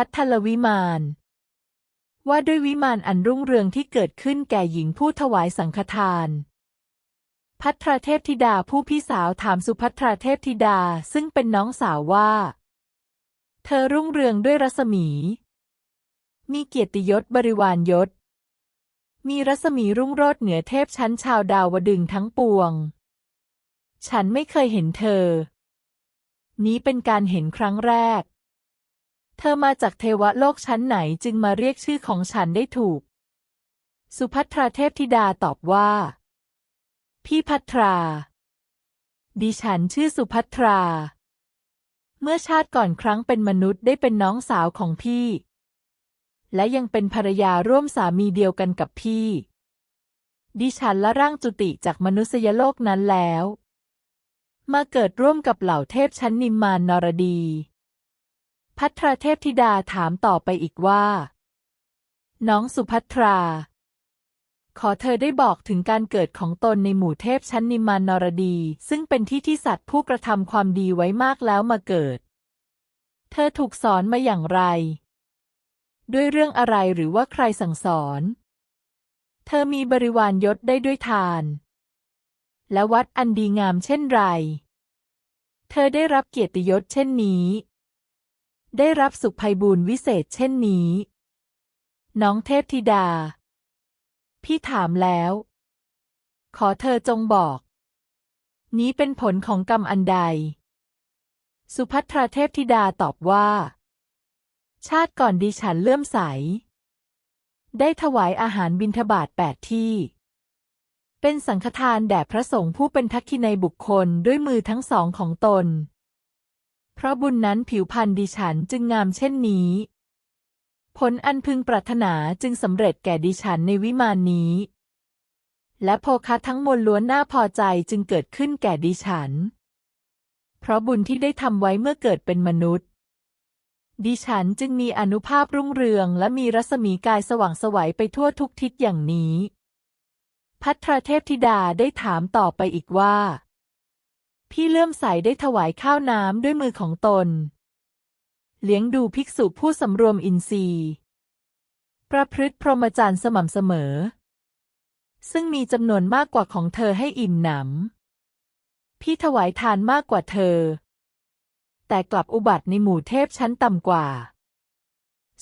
ทัตทลวิมาน ว่าด้วยวิมานอันรุ่งเรืองที่เกิดขึ้นแก่หญิงผู้ถวายสังฆทาน พัทรเทพธิดาผู้พี่สาวถามสุพัทรเทพธิดาซึ่งเป็นน้องสาวว่า เธอรุ่งเรืองด้วยรัศมี มีเกียรติยศบริวารยศ มีรัศมีรุ่งโรจน์เหนือเทพชั้นชาวดาวดึงทั้งปวง ฉันไม่เคยเห็นเธอนี้เป็นการเห็นครั้งแรก เธอมาจากเทวโลกชั้นไหนจึงมาเรียกชื่อของฉันได้ถูก สุพัทราเทพธิดาตอบว่า พี่พัทรา ดิฉันชื่อสุพัทรา เมื่อชาติก่อนครั้งเป็นมนุษย์ได้เป็นน้องสาวของพี่ และยังเป็นภรรยาร่วมสามีเดียวกันกับพี่ ดิฉันละร่างจุติจากมนุษยโลกนั้นแล้ว มาเกิดร่วมกับเหล่าเทพชั้นนิมมานนรดี พัทราเทพธิดาถามต่อไปอีกว่า น้องสุพัทรา ขอเธอได้บอกถึงการเกิดของตนในหมู่เทพชั้นนิมมานนรดี ซึ่งเป็นที่ที่สัตว์ผู้กระทำความดีไว้มากแล้วมาเกิด เธอถูกสอนมาอย่างไร ด้วยเรื่องอะไรหรือว่าใครสั่งสอน เธอมีบริวารยศได้ด้วยทาน และวัดอันดีงามเช่นไร เธอได้รับเกียรติยศเช่นนี้ ได้รับสุขภัยบูรวิเศษเช่นนี้ น้องเทพธิดา พี่ถามแล้ว ขอเธอจงบอก นี้เป็นผลของกรรมอันใด สุภัทราเทพธิดาตอบว่า ชาติก่อนดิฉันเลื่อมใส ได้ถวายอาหารบิณฑบาตแปดที่ เป็นสังฆทานแด่พระสงฆ์ผู้เป็นทักขิในบุคคลด้วยมือทั้งสองของตน เพราะบุญนั้นผิวพรรณดิฉันจึงงามเช่นนี้ ผลอันพึงปรารถนาจึงสำเร็จแก่ดิฉันในวิมานนี้ และโภคะทั้งมวลล้วนน่าพอใจจึงเกิดขึ้นแก่ดิฉัน เพราะบุญที่ได้ทำไว้เมื่อเกิดเป็นมนุษย์ ดิฉันจึงมีอนุภาพรุ่งเรืองและมีรัศมีกายสว่างสวัยไปทั่วทุกทิศอย่างนี้ พัทรเทพธิดาได้ถามต่อไปอีกว่า พี่เลื่อมใสได้ถวายข้าวน้ำด้วยมือของตน เลี้ยงดูภิกษุผู้สำรวมอินทรีย์ ประพฤติพรหมจรรย์สม่ำเสมอ ซึ่งมีจำนวนมากกว่าของเธอให้อิ่มหนำ พี่ถวายทานมากกว่าเธอ แต่กลับอุบัติในหมู่เทพชั้นต่ำกว่า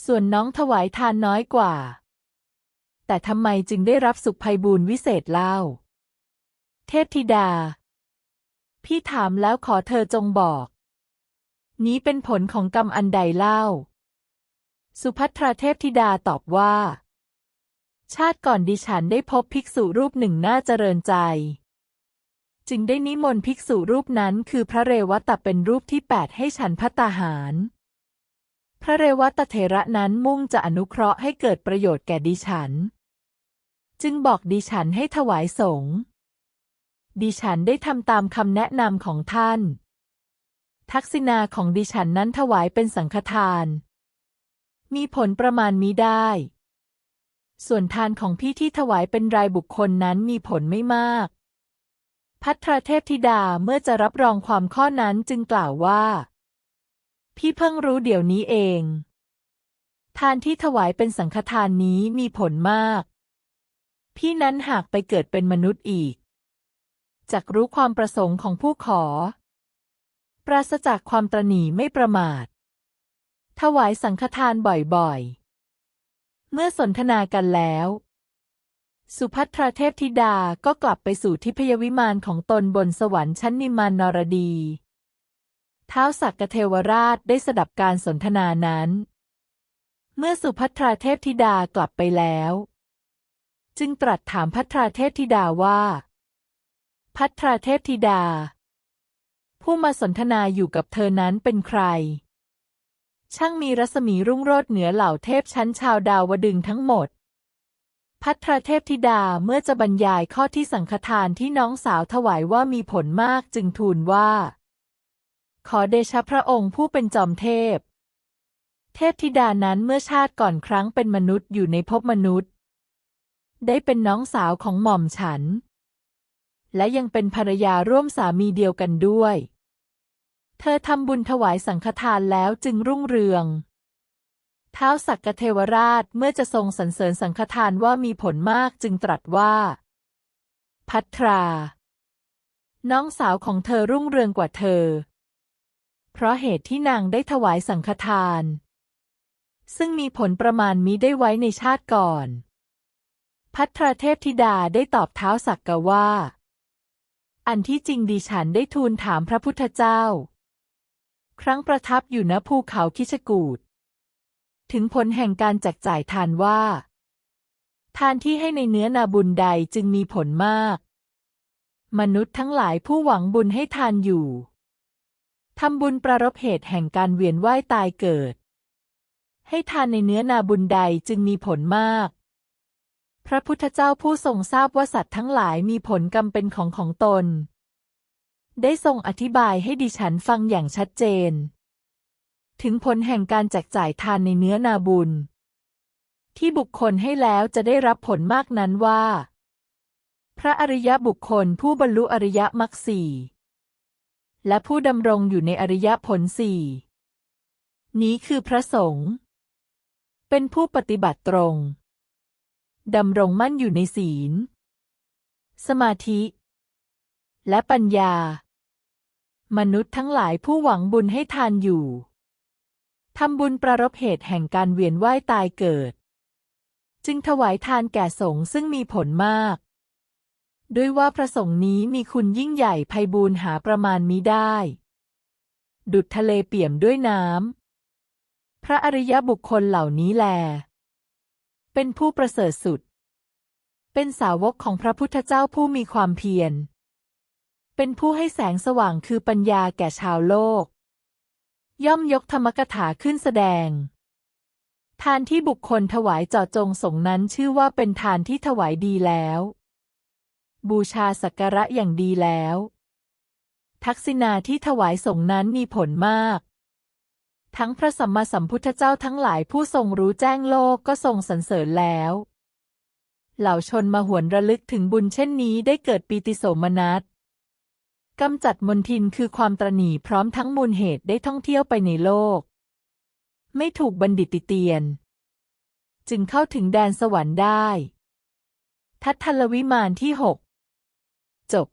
ส่วนน้องถวายทานน้อยกว่า แต่ทำไมจึงได้รับสุขภัยบูรวิเศษเล่า เทพธิดา พี่ถามแล้วขอเธอจงบอก นี้เป็นผลของกรรมอันใดเล่า สุภัทราเทพธิดาตอบว่า ชาติก่อนดิฉันได้พบภิกษุรูปหนึ่งน่าเจริญใจ จึงได้นิมนต์ภิกษุรูปนั้นคือพระเรวัตเป็นรูปที่แปดให้ฉันพัตตาหาร พระเรวัตเถระนั้นมุ่งจะอนุเคราะห์ให้เกิดประโยชน์แก่ดิฉัน จึงบอกดิฉันให้ถวายสงฆ์ ดิฉันได้ทำตามคำแนะนำของท่าน ทักษิณาของดิฉันนั้นถวายเป็นสังฆทาน มีผลประมาณมิได้ ส่วนทานของพี่ที่ถวายเป็นรายบุคคลนั้นมีผลไม่มาก พัทรเทพธิดาเมื่อจะรับรองความข้อนั้นจึงกล่าวว่า พี่เพิ่งรู้เดี๋ยวนี้เอง ทานที่ถวายเป็นสังฆทานนี้มีผลมาก พี่นั้นหากไปเกิดเป็นมนุษย์อีก จักรู้ความประสงค์ของผู้ขอ ปราศจากความตระหนี่ไม่ประมาท ถวายสังฆทานบ่อยๆ เมื่อสนทนากันแล้ว สุภัทราเทพธิดาก็กลับไปสู่ทิพยวิมานของตนบนสวรรค์ชั้นนิมมานนรดีท้าวสักกเทวราชได้สดับการสนทนานั้น เมื่อสุภัทราเทพธิดากลับไปแล้ว จึงตรัสถามพัทราเทพธิดาว่า พัทราเทพธิดา ผู้มาสนทนาอยู่กับเธอนั้นเป็นใคร ช่างมีรัศมีรุ่งโรจน์เหนือเหล่าเทพชั้นชาวดาวดึงทั้งหมด พัทราเทพธิดาเมื่อจะบรรยายข้อที่สังฆทานที่น้องสาวถวายว่ามีผลมากจึงทูลว่า ขอเดชะพระองค์ผู้เป็นจอมเทพ เทพธิดานั้นเมื่อชาติก่อนครั้งเป็นมนุษย์อยู่ในภพมนุษย์ ได้เป็นน้องสาวของหม่อมฉัน และยังเป็นภรรยาร่วมสามีเดียวกันด้วย เธอทำบุญถวายสังฆทานแล้วจึงรุ่งเรือง ท้าวสักกเทวราชเมื่อจะทรงสรรเสริญสังฆทานว่ามีผลมากจึงตรัสว่า พัทรา น้องสาวของเธอรุ่งเรืองกว่าเธอ เพราะเหตุที่นางได้ถวายสังฆทาน ซึ่งมีผลประมาณมิได้ไว้ในชาติก่อน พัทราเทพธิดาได้ตอบเท้าสักกะว่า อันที่จริงดิฉันได้ทูลถามพระพุทธเจ้า ครั้งประทับอยู่ณภูเขาคิชกูดถึงผลแห่งการแจกจ่ายทานว่า ทานที่ให้ในเนื้อนาบุญใดจึงมีผลมาก มนุษย์ทั้งหลายผู้หวังบุญให้ทานอยู่ทำบุญประรบเหตุแห่งการเวียนว่ายตายเกิด ให้ทานในเนื้อนาบุญใดจึงมีผลมาก พระพุทธเจ้าผู้ทรงทราบว่าสัตว์ทั้งหลายมีผลกรรมเป็นของของตน ได้ทรงอธิบายให้ดิฉันฟังอย่างชัดเจน ถึงผลแห่งการแจกจ่ายทานในเนื้อนาบุญ ที่บุคคลให้แล้วจะได้รับผลมากนั้นว่า พระอริยบุคคลผู้บรรลุอริยมรรคสี่และผู้ดำรงอยู่ในอริยผลสี่นี้คือพระสงฆ์เป็นผู้ปฏิบัติตรง ดำรงมั่นอยู่ในศีล สมาธิ และปัญญา มนุษย์ทั้งหลายผู้หวังบุญให้ทานอยู่ทำบุญประรบเหตุแห่งการเวียนว่ายตายเกิด จึงถวายทานแก่สงฆ์ซึ่งมีผลมาก ด้วยว่าพระสงฆ์นี้มีคุณยิ่งใหญ่ไพบูรย์หาประมาณมิได้ ดุจทะเลเปี่ยมด้วยน้ำพระอริยบุคคลเหล่านี้แล เป็นผู้ประเสริฐสุด เป็นสาวกของพระพุทธเจ้าผู้มีความเพียร เป็นผู้ให้แสงสว่างคือปัญญาแก่ชาวโลก ย่อมยกธรรมกถาขึ้นแสดง ทานที่บุคคลถวายเจาะจงสงนั้นชื่อว่าเป็นทานที่ถวายดีแล้ว บูชาสักการะอย่างดีแล้ว ทักษิณาที่ถวายสงนั้นมีผลมาก ทั้งพระสัมมาสัมพุทธเจ้าทั้งหลายผู้ทรงรู้แจ้งโลกก็ทรงสรรเสริญแล้ว เหล่าชนมาหวนระลึกถึงบุญเช่นนี้ได้เกิดปีติโสมนัสกำจัดมนทินคือความตรณีพร้อมทั้งมูลเหตุได้ท่องเที่ยวไปในโลก ไม่ถูกบัณฑิตติเตียน จึงเข้าถึงแดนสวรรค์ได้ ทัตทลวิมานที่หกจบ